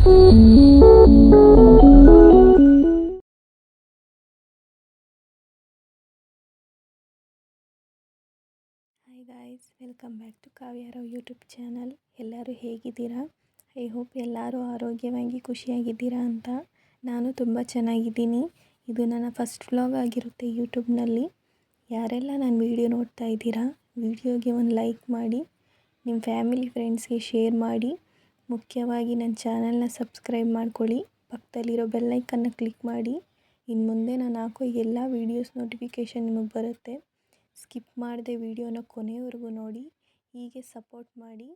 Hi guys welcome back to ಕಾವ್ಯಾರವ್ YouTube channel ಎಲ್ಲರೂ ಹೇಗಿದ್ದೀರಾ? I hope ಎಲ್ಲರೂ ಆರೋಗ್ಯವಾಗಿ, ಖುಷಿಯಾಗಿದ್ದೀರಾ ಅಂತ ನಾನು ತುಂಬ ಚೆನ್ನಾಗಿದ್ದೀನಿ. ಇದು ನನ್ನ ಫಸ್ಟ್ ವ್ಲಾಗ್ ಆಗಿರುತ್ತೆ ಯೂಟ್ಯೂಬ್ನಲ್ಲಿ ಯಾರೆಲ್ಲ ನಾನು ವೀಡಿಯೋ ನೋಡ್ತಾ ಇದ್ದೀರಾ ವೀಡಿಯೋಗೆ ಒಂದು ಲೈಕ್ ಮಾಡಿ, ನಿಮ್ಮ ಫ್ಯಾಮಿಲಿ ಫ್ರೆಂಡ್ಸ್ಗೆ ಶೇರ್ ಮಾಡಿ. ಮುಖ್ಯವಾಗಿ ನನ್ನ ಚಾನಲ್ನ ಸಬ್ಸ್ಕ್ರೈಬ್ ಮಾಡ್ಕೊಳ್ಳಿ. ಪಕ್ಕದಲ್ಲಿರೋ ಬೆಲ್ಲೈಕನ್ನ ಕ್ಲಿಕ್ ಮಾಡಿ. ಇನ್ನು ಮುಂದೆ ನಾನು ಹಾಕೋ ಎಲ್ಲ ವೀಡಿಯೋಸ್ ನೋಟಿಫಿಕೇಷನ್ ನಿಮಗೆ ಬರುತ್ತೆ. ಸ್ಕಿಪ್ ಮಾಡದೆ ವೀಡಿಯೋನ ಕೊನೆಯವರೆಗೂ ನೋಡಿ. ಹೀಗೆ ಸಪೋರ್ಟ್ ಮಾಡಿ.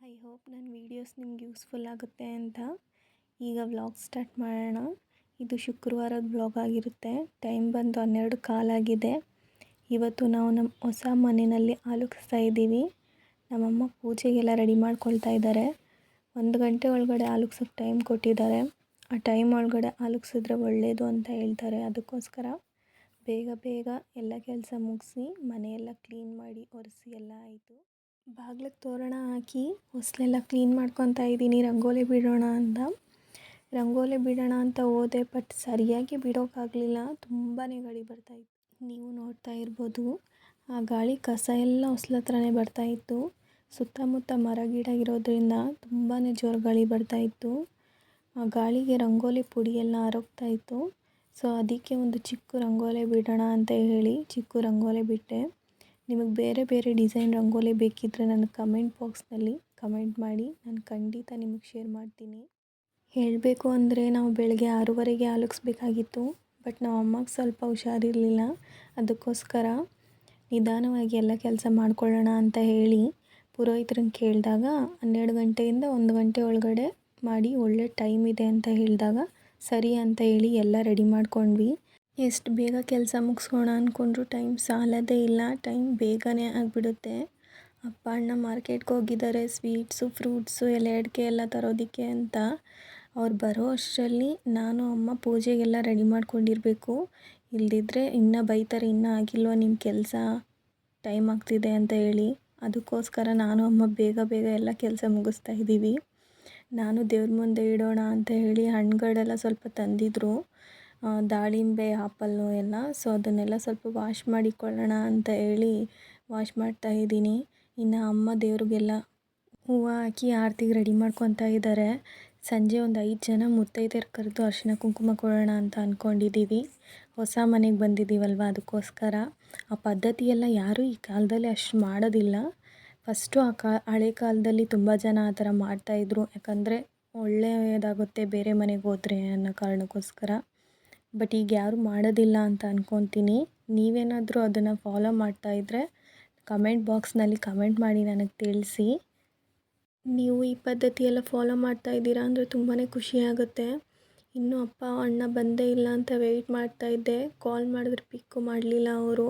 ಐ ಹೋಪ್ ನನ್ನ ವೀಡಿಯೋಸ್ ನಿಮ್ಗೆ ಯೂಸ್ಫುಲ್ ಆಗುತ್ತೆ ಅಂತ. ಈಗ ವ್ಲಾಗ್ ಸ್ಟಾರ್ಟ್ ಮಾಡೋಣ. ಇದು ಶುಕ್ರವಾರದ ವ್ಲಾಗ್ ಆಗಿರುತ್ತೆ. ಟೈಮ್ ಬಂದು ಹನ್ನೆರಡು ಕಾಲಾಗಿದೆ ಇವತ್ತು ನಾವು ನಮ್ಮ ಹೊಸ ಮನೆಯಲ್ಲಿ ಆಲೋಕಿಸ್ತಾ ಇದ್ದೀವಿ. ನಮ್ಮಮ್ಮ ಪೂಜೆಗೆಲ್ಲ ರೆಡಿ ಮಾಡ್ಕೊಳ್ತಾ ಇದ್ದಾರೆ. ಒಂದು ಗಂಟೆ ಒಳಗಡೆ ಆಲಗ್ಸೋಕ್ಕೆ ಟೈಮ್ ಕೊಟ್ಟಿದ್ದಾರೆ. ಆ ಟೈಮ್ ಒಳಗಡೆ ಆಲಗ್ಸಿದ್ರೆ ಒಳ್ಳೆಯದು ಅಂತ ಹೇಳ್ತಾರೆ. ಅದಕ್ಕೋಸ್ಕರ ಬೇಗ ಬೇಗ ಎಲ್ಲ ಕೆಲಸ ಮುಗಿಸಿ, ಮನೆಯೆಲ್ಲ ಕ್ಲೀನ್ ಮಾಡಿ ಒರೆಸಿ ಎಲ್ಲ ಆಯಿತು. ಬಾಗ್ಲಿಗೆ ತೋರಣ ಹಾಕಿ ಹೊಸಲೆಲ್ಲ ಕ್ಲೀನ್ ಮಾಡ್ಕೊತಾ ಇದ್ದೀನಿ. ರಂಗೋಲಿ ಬಿಡೋಣ ಅಂತ. ರಂಗೋಲಿ ಬಿಡೋಣ ಅಂತ ಹೋದೆ ಬಟ್ ಸರಿಯಾಗಿ ಬಿಡೋಕ್ಕಾಗಲಿಲ್ಲ ತುಂಬಾ ಗಾಳಿ ಬರ್ತಾಯಿತ್ತು ನೀವು ನೋಡ್ತಾ ಇರ್ಬೋದು, ಆ ಗಾಳಿ ಕಸ ಎಲ್ಲ ಹೊಸ್ಲ ಹತ್ರನೇ ಬರ್ತಾಯಿತ್ತು ಸುತ್ತಮುತ್ತ ಮರ, ಗಿಡ ಇರೋದ್ರಿಂದ ತುಂಬಾ ಜೋರು ಗಾಳಿ ಬರ್ತಾಯಿತ್ತು ಆ ಗಾಳಿಗೆ ರಂಗೋಲಿ ಪುಡಿ ಎಲ್ಲ ಆರೋಗ್ತಾ ಇತ್ತು. ಸೊ ಅದಕ್ಕೆ ಒಂದು ಚಿಕ್ಕ ರಂಗೋಲಿ ಬಿಡೋಣ ಅಂತ ಹೇಳಿ ಚಿಕ್ಕ ರಂಗೋಲಿ ಬಿಟ್ಟೆ. ನಿಮಗೆ ಬೇರೆ ಬೇರೆ ಡಿಸೈನ್ ರಂಗೋಲಿ ಬೇಕಿದ್ದರೆ ನನ್ನ ಕಮೆಂಟ್ ಬಾಕ್ಸ್ನಲ್ಲಿ ಕಮೆಂಟ್ ಮಾಡಿ, ನಾನು ಖಂಡಿತ ನಿಮಗೆ ಶೇರ್ ಮಾಡ್ತೀನಿ. ಹೇಳಬೇಕು ಅಂದರೆ ನಾವು ಬೆಳಗ್ಗೆ ಆರೂವರೆಗೆ ಆಲೋಕ್ಸ್ಬೇಕಾಗಿತ್ತು ಬಟ್ ನಮ್ಮ ಅಮ್ಮಗೆ ಸ್ವಲ್ಪ ಹುಷಾರಿರಲಿಲ್ಲ. ಅದಕ್ಕೋಸ್ಕರ ನಿಧಾನವಾಗಿ ಎಲ್ಲ ಕೆಲಸ ಮಾಡ್ಕೊಳ್ಳೋಣ ಅಂತ ಹೇಳಿ ಪುರೋಹಿತ್ರನ್ನ ಕೇಳಿದಾಗ ಹನ್ನೆರಡು ಗಂಟೆಯಿಂದ ಒಂದು ಗಂಟೆ ಒಳಗಡೆ ಮಾಡಿ ಒಳ್ಳೆ ಟೈಮ್ ಇದೆ ಅಂತ ಹೇಳಿದಾಗ, ಸರಿ ಅಂತ ಹೇಳಿ ಎಲ್ಲ ರೆಡಿ ಮಾಡ್ಕೊಂಡ್ವಿ. ಎಷ್ಟು ಬೇಗ ಕೆಲಸ ಮುಗಿಸೋಣ ಅಂದ್ಕೊಂಡ್ರು ಟೈಮ್ ಸಾಲದೇ ಇಲ್ಲ ಟೈಮ್ ಬೇಗನೆ ಆಗಿಬಿಡುತ್ತೆ. ಅಪ್ಪ, ಅಣ್ಣ ಮಾರ್ಕೆಟ್ಗೆ ಹೋಗಿದ್ದಾರೆ ಸ್ವೀಟ್ಸು ಫ್ರೂಟ್ಸು ಎಲೆ ಅಡಿಕೆ ಎಲ್ಲ ತರೋದಕ್ಕೆ ಅಂತ. ಅವ್ರು ಬರೋ ಅಷ್ಟರಲ್ಲಿ ನಾನು, ಅಮ್ಮ ಪೂಜೆಗೆಲ್ಲ ರೆಡಿ ಮಾಡ್ಕೊಂಡಿರಬೇಕು. ಇಲ್ಲದಿದ್ದರೆ ಇನ್ನೂ ಬೈತಾರೆ, ಇನ್ನೂ ಆಗಿಲ್ವ ನಿಮ್ಮ ಕೆಲಸ? ಟೈಮ್ ಆಗ್ತಿದೆ ಅಂತ ಹೇಳಿ. ಅದಕ್ಕೋಸ್ಕರ ನಾನು ಅಮ್ಮ ಬೇಗ ಬೇಗ ಎಲ್ಲ ಕೆಲಸ ಮುಗಿಸ್ತಾ ಇದ್ದೀವಿ. ನಾನು ದೇವ್ರ ಮುಂದೆ ಇಡೋಣ ಅಂತ ಹೇಳಿ ಹಣ್ಣುಗಳೆಲ್ಲ ಸ್ವಲ್ಪ ತಂದಿದ್ದರು ದಾಳಿಂಬೆ, ಆಪಲ್ಲು ಎಲ್ಲ. ಸೊ, ಅದನ್ನೆಲ್ಲ ಸ್ವಲ್ಪ ವಾಶ್ ಮಾಡಿಕೊಳ್ಳೋಣ ಅಂತ ಹೇಳಿ ವಾಶ್ ಮಾಡ್ತಾ ಇದ್ದೀನಿ. ಇನ್ನು ಅಮ್ಮ ದೇವ್ರಿಗೆಲ್ಲ ಹೂವು ಹಾಕಿ ಆರತಿಗೆ ರೆಡಿ ಮಾಡ್ಕೊತಾ ಇದ್ದಾರೆ. ಸಂಜೆ ಒಂದು ಐದು ಜನ ಮುತ್ತೈದೆಯರು ಕರೆದು ಅರಿಶಿನ ಕುಂಕುಮ ಕೊಡೋಣ ಅಂತ ಅಂದ್ಕೊಂಡಿದ್ದೀವಿ ಹೊಸ ಮನೆಗೆ ಬಂದಿದ್ದೀವಲ್ವ ಅದಕ್ಕೋಸ್ಕರ ಆ ಪದ್ಧತಿ ಎಲ್ಲ ಯಾರೂ ಈ ಕಾಲದಲ್ಲಿ ಅಷ್ಟು ಮಾಡೋದಿಲ್ಲ. ಫಸ್ಟು ಆ ಕಾ, ಹಳೆ ಕಾಲದಲ್ಲಿ ತುಂಬ ಜನ ಆ ಥರ ಮಾಡ್ತಾಯಿದ್ರು ಯಾಕಂದರೆ ಒಳ್ಳೆಯದಾಗುತ್ತೆ ಬೇರೆ ಮನೆಗೆ ಹೋದ್ರೆ ಅನ್ನೋ ಕಾರಣಕ್ಕೋಸ್ಕರ. ಬಟ್ ಈಗ ಯಾರೂ ಮಾಡೋದಿಲ್ಲ ಅಂತ ಅಂದ್ಕೊತೀನಿ ನೀವೇನಾದರೂ ಅದನ್ನು ಫಾಲೋ ಮಾಡ್ತಾಯಿದ್ರೆ ಕಮೆಂಟ್ ಬಾಕ್ಸ್ನಲ್ಲಿ ಕಮೆಂಟ್ ಮಾಡಿ ನನಗೆ ತಿಳಿಸಿ. ನೀವು ಈ ಪದ್ಧತಿಯೆಲ್ಲ ಫಾಲೋ ಮಾಡ್ತಾ ಇದ್ದೀರಾ ಅಂದರೆ ತುಂಬಾ ಖುಷಿಯಾಗುತ್ತೆ ಇನ್ನೂ ಅಪ್ಪ, ಅಣ್ಣ ಬಂದೇ ಇಲ್ಲ ಅಂತ ವೆಯ್ಟ್ ಮಾಡ್ತಾ ಇದ್ದೆ. ಕಾಲ್ ಮಾಡಿದ್ರೆ, ಪಿಕ್ಕು ಮಾಡಲಿಲ್ಲ ಅವರು.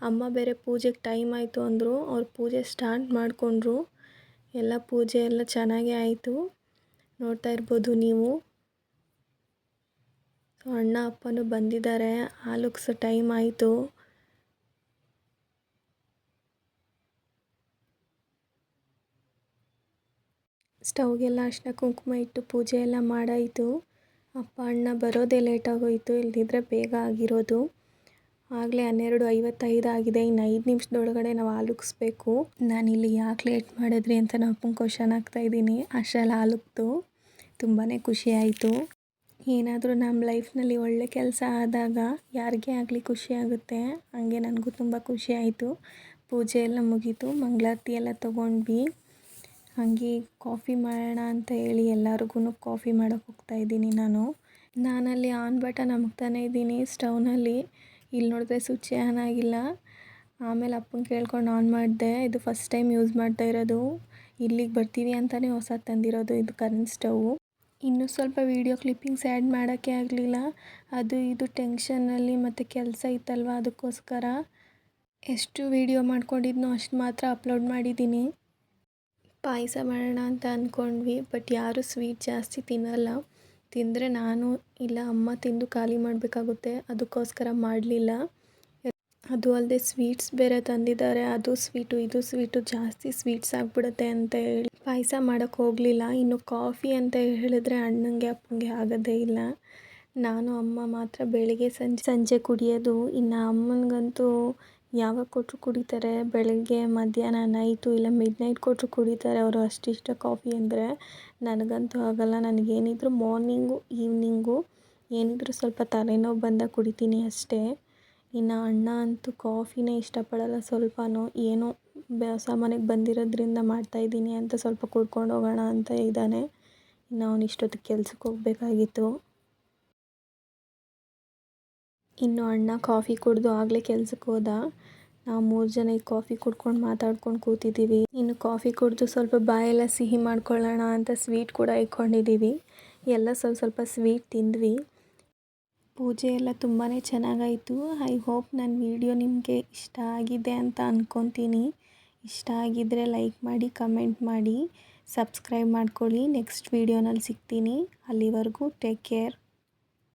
ಅಮ್ಮ ಬೇರೆ ಪೂಜೆಗೆ ಟೈಮ್ ಆಯಿತು ಅಂದರು. ಅವ್ರು ಪೂಜೆ ಸ್ಟಾರ್ಟ್ ಮಾಡಿಕೊಂಡ್ರು. ಎಲ್ಲ ಪೂಜೆ ಎಲ್ಲ ಚೆನ್ನಾಗೇ ಆಯಿತು. ನೋಡ್ತಾ ಇರ್ಬೋದು ನೀವು. ಅಣ್ಣ, ಅಪ್ಪನೂ ಬಂದಿದ್ದಾರೆ. ಹಾಲುಕ್ಸ ಟೈಮ್ ಆಯಿತು. ಸ್ಟವ್ಗೆಲ್ಲ ಅರ್ಶಿನ ಕುಂಕುಮ ಇಟ್ಟು ಪೂಜೆ ಎಲ್ಲ ಮಾಡಾಯಿತು. ಅಪ್ಪ, ಅಣ್ಣ ಬರೋದೇ ಲೇಟಾಗೋಯಿತು ಇಲ್ಲದಿದ್ದರೆ ಬೇಗ ಆಗಿರೋದು. ಆಗಲೇ ಹನ್ನೆರಡು ಐವತ್ತೈದು ಆಗಿದೆ, ಇನ್ನು ಐದು ನಿಮಿಷದೊಳಗಡೆ ನಾವು ಆಲುಕ್ಸ್ಬೇಕು. ನಾನು ಇಲ್ಲಿ ಯಾಕೆ ಲೇಟ್ ಮಾಡಿದ್ರಿ ಅಂತ ನಮ್ಮ ಅಪ್ಪನ ಕ್ವಶನ್ ಇದ್ದೀನಿ. ಅಷ್ಟೆಲ್ಲ ಆಲುಕ್ತು. ತುಂಬಾ ಖುಷಿ ಆಯಿತು. ಏನಾದರೂ ನಮ್ಮ ಲೈಫ್ನಲ್ಲಿ ಒಳ್ಳೆ ಕೆಲಸ ಆದಾಗ ಯಾರಿಗೇ ಆಗಲಿ ಖುಷಿ ಆಗುತ್ತೆ? ಹಾಗೆ ನನಗೂ ತುಂಬ ಖುಷಿ ಆಯಿತು. ಪೂಜೆ ಎಲ್ಲ ಮುಗೀತು. ಮಂಗಳಾರತಿ ಎಲ್ಲ ತೊಗೊಂಡ್ವಿ. ಹಾಗೆ ಕಾಫಿ ಮಾಡೋಣ ಅಂತ ಹೇಳಿ ಎಲ್ಲರಿಗೂ ಕಾಫಿ ಮಾಡೋಕೆ ಹೋಗ್ತಾ ಇದ್ದೀನಿ ನಾನು. ನಾನಲ್ಲಿ ಆನ್ ಬಟನ್ ಅಮುಕ್ತಾನೆ ಇದ್ದೀನಿ ಸ್ಟವ್ನಲ್ಲಿ. ಇಲ್ಲಿ ನೋಡಿದ್ರೆ ಸ್ವಿಚ್ ಆನ್ ಆಗಿಲ್ಲ. ಆಮೇಲೆ ಅಪ್ಪನ ಕೇಳ್ಕೊಂಡು ಆನ್ ಮಾಡಿದೆ. ಇದು ಫಸ್ಟ್ ಟೈಮ್ ಯೂಸ್ ಮಾಡ್ತಾ ಇರೋದು. ಇಲ್ಲಿಗೆ ಬರ್ತೀವಿ ಅಂತಲೇ ಹೊಸ ತಂದಿರೋದು ಇದು ಕರೆಂಟ್ ಸ್ಟವ್ವು ಇನ್ನೂ ಸ್ವಲ್ಪ ವೀಡಿಯೋ ಕ್ಲಿಪ್ಪಿಂಗ್ಸ್ ಆ್ಯಡ್ ಮಾಡೋಕ್ಕೆ ಆಗಲಿಲ್ಲ. ಅದು ಇದು ಟೆನ್ಷನಲ್ಲಿ ಮತ್ತು ಕೆಲಸ ಇತ್ತಲ್ವ ಅದಕ್ಕೋಸ್ಕರ. ಎಷ್ಟು ವೀಡಿಯೋ ಮಾಡ್ಕೊಂಡಿದ್ನೋ ಅಷ್ಟು ಮಾತ್ರ ಅಪ್ಲೋಡ್ ಮಾಡಿದ್ದೀನಿ. ಪಾಯಸ ಮಾಡೋಣ ಅಂತ ಅಂದ್ಕೊಂಡ್ವಿ ಬಟ್ ಯಾರೂ ಸ್ವೀಟ್ ಜಾಸ್ತಿ ತಿನ್ನಲ್ಲ. ತಿಂದರೆ ನಾನು ಇಲ್ಲ ಅಮ್ಮ ತಿಂದು ಖಾಲಿ ಮಾಡಬೇಕಾಗುತ್ತೆ, ಅದಕ್ಕೋಸ್ಕರ ಮಾಡಲಿಲ್ಲ. ಅದು ಅಲ್ಲದೆ ಸ್ವೀಟ್ಸ್ ಬೇರೆ ತಂದಿದ್ದಾರೆ, ಅದು ಸ್ವೀಟು, ಇದು ಸ್ವೀಟು, ಜಾಸ್ತಿ ಸ್ವೀಟ್ಸ್ ಆಗಿಬಿಡುತ್ತೆ ಅಂತ ಹೇಳಿ. ಪಾಯಸ ಮಾಡೋಕ್ಕೆ ಹೋಗಲಿಲ್ಲ, ಇನ್ನು ಕಾಫಿ ಅಂತ ಹೇಳಿದ್ರೆ ಅಣ್ಣಂಗೆ, ಅಪ್ಪಂಗೆ ಆಗೋದೇ ಇಲ್ಲ. ನಾನು ಅಮ್ಮ ಮಾತ್ರ ಬೆಳಿಗ್ಗೆ ಸಂಜೆ ಸಂಜೆ ಕುಡಿಯೋದು, ಇನ್ನು ಅಮ್ಮನಿಗಂತೂ ಯಾವಾಗ ಕೊಟ್ಟರು ಕುಡಿತಾರೆ? ಬೆಳಗ್ಗೆ, ಮಧ್ಯಾಹ್ನ ನೈಟು ಇಲ್ಲ ಮಿಡ್ ನೈಟ್ ಕೊಟ್ಟರು ಕುಡಿತಾರೆ ಅವರು ಅಷ್ಟಿಷ್ಟ ಕಾಫಿ ಅಂದರೆ. ನನಗಂತೂ ಆಗೋಲ್ಲ. ನನಗೇನಿದ್ರು ಮಾರ್ನಿಂಗು ಈವ್ನಿಂಗು ಏನಿದ್ದರೂ ಸ್ವಲ್ಪ ತಲೆನೋವು ಬಂದಾಗ ಕುಡಿತೀನಿ ಅಷ್ಟೇ. ಇನ್ನು ಅಣ್ಣ ಅಂತೂ ಕಾಫಿನೇ ಇಷ್ಟಪಡಲ್ಲ. ಸ್ವಲ್ಪನೂ ಏನೋ ಹೊಸ ಮನೆಗೆ ಬಂದಿರೋದ್ರಿಂದ ಮಾಡ್ತಾಯಿದ್ದೀನಿ ಅಂತ ಸ್ವಲ್ಪ ಕುಡ್ಕೊಂಡು ಹೋಗೋಣ ಅಂತ ಇದ್ದಾನೆ. ಇನ್ನು ಅವ್ನು ಇಷ್ಟೊತ್ತಿಗೆ ಕೆಲ್ಸಕ್ಕೆ ಹೋಗಬೇಕಾಗಿತ್ತು. ಇನ್ನು ಅಣ್ಣ ಕಾಫಿ ಕುಡಿದು ಆಗಲೇ ಕೆಲ್ಸಕ್ಕೆ ಹೋದ. ನಾವು ಮೂರು ಜನ ಈಗ ಕಾಫಿ ಕುಡ್ಕೊಂಡು ಮಾತಾಡ್ಕೊಂಡು ಕೂತಿದ್ದೀವಿ ಇನ್ನು ಕಾಫಿ ಕುಡಿದು ಸ್ವಲ್ಪ ಬಾಯೆಲ್ಲ ಸಿಹಿ ಮಾಡ್ಕೊಳ್ಳೋಣ ಅಂತ ಸ್ವೀಟ್ ಕೂಡ ಇಟ್ಕೊಂಡಿದ್ದೀವಿ ಎಲ್ಲ ಸ್ವಲ್ಪ ಸ್ವಲ್ಪ ಸ್ವೀಟ್ ತಿಂದ್ವಿ. ಪೂಜೆ ಎಲ್ಲ ತುಂಬಾ ಚೆನ್ನಾಗಾಯಿತು. ಐ ಹೋಪ್ ನನ್ನ ವಿಡಿಯೋ ನಿಮಗೆ ಇಷ್ಟ ಆಗಿದೆ ಅಂತ ಅಂದ್ಕೊತೀನಿ ಇಷ್ಟ ಆಗಿದ್ದರೆ ಲೈಕ್ ಮಾಡಿ, ಕಮೆಂಟ್ ಮಾಡಿ, ಸಬ್ಸ್ಕ್ರೈಬ್ ಮಾಡ್ಕೊಳ್ಳಿ. ನೆಕ್ಸ್ಟ್ ವೀಡಿಯೋನಲ್ಲಿ ಸಿಗ್ತೀನಿ. ಅಲ್ಲಿವರೆಗೂ ಟೇಕ್ ಕೇರ್.